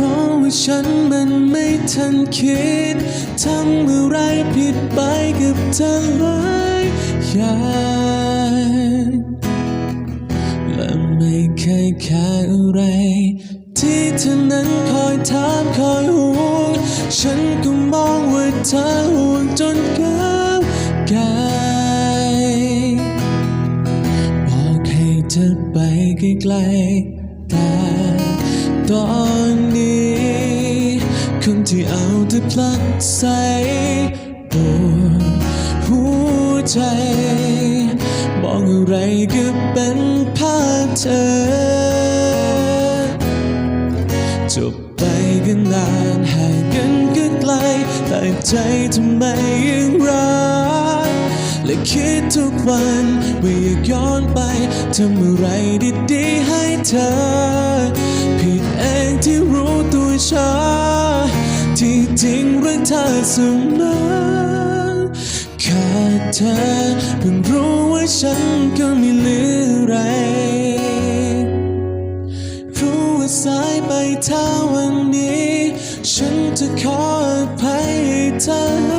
ราะว่าฉันมันไม่ทันคิดทำอะไรผิดไปกับเธอหลายอย่างและไม่เคยแค่อะไร ที่เธอนั้นคอยถามคอยห่วง ฉันก็มองว่าเธอห่วงจนเก้าวกายบอกให้เธอไปไกลๆแต่ตอน คนที่เอาเธอพลัดใสปวดหัวใจ มองอะไรก็เป็นภาพเธอ จบไปกันนานห่างกันก็ไกล แต่ใจทำไมยังรักและคิดทุกวันว่าอยากย้อนไปทำอะไรดีๆให้เธอ ผิดเองที่รู้ตัวช้า จริงรักเธอสูงนั้นขาดเธอเพิ่งรู้ว่าฉันก็ไม่เหลืออะไร รู้ว่าสายไปถ้าวันนี้ ฉันจะขออภัยเธอ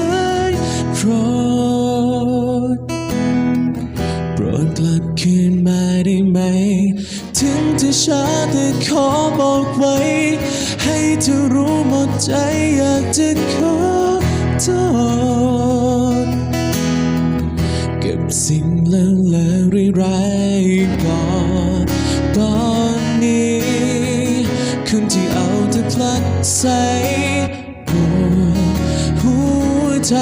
คืนมาได้ไหม ถึงจะช้าแต่ขอบอกไว้ ให้เธอรู้หมดใจอยากจะขอโทษเก็บสิ่งเลวเลวร้ายก่อนตอนนี้คนที่เอาเธอพลัดใส่ปวหัวใจ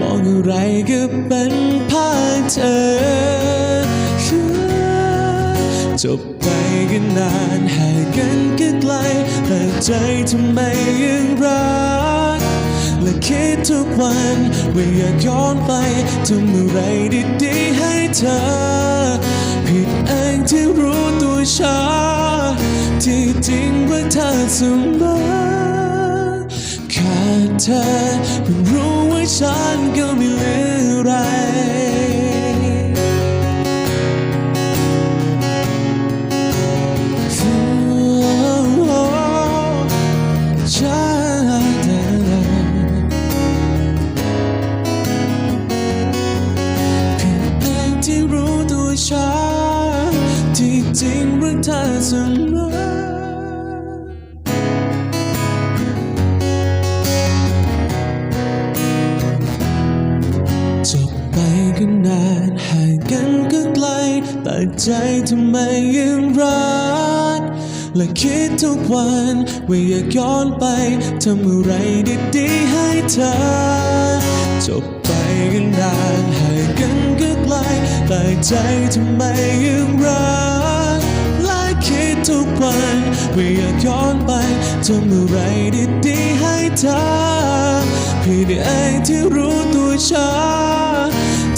มองอะไรก็เป็นภาพเธอ จบไปกันนานห่างกันก็ไกลแต่ใจทำไมยังรัก และคิดทุกวันว่าอยากย้อนไปทำอะไรดีๆให้เธอ ผิดเองที่รู้ตัวช้า ที่จริงว่าเธอเสมอขาดเธอเพิ่งรู้ว่าฉันก็ไม่เหลืออะไร จริงรักเธอเสมอจบไปก็นานห่างกันก็ไกล แต่ใจทำไมยังรักและคิดทุกวันว่าอยากย้อนไปทำอะไรดีๆให้เธอ จบไปก็นนานห่างกันก็ไกลแต่ใจทำไมยังรัก ทุกวันว่อยากย้อนไปทำอะไรดีๆให้เธอพี่ได้เองที่รู้ตัวช้า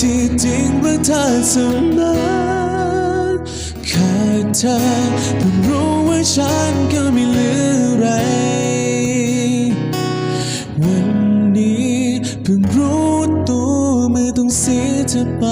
ที่จริงรักเธอเสมอขาดเธอเพิ่งรู้ว่าฉันก็ไม่เหลืออะไรวันนี้เพิ่งรู้ตัวเมื่อต้องเสียเธอไป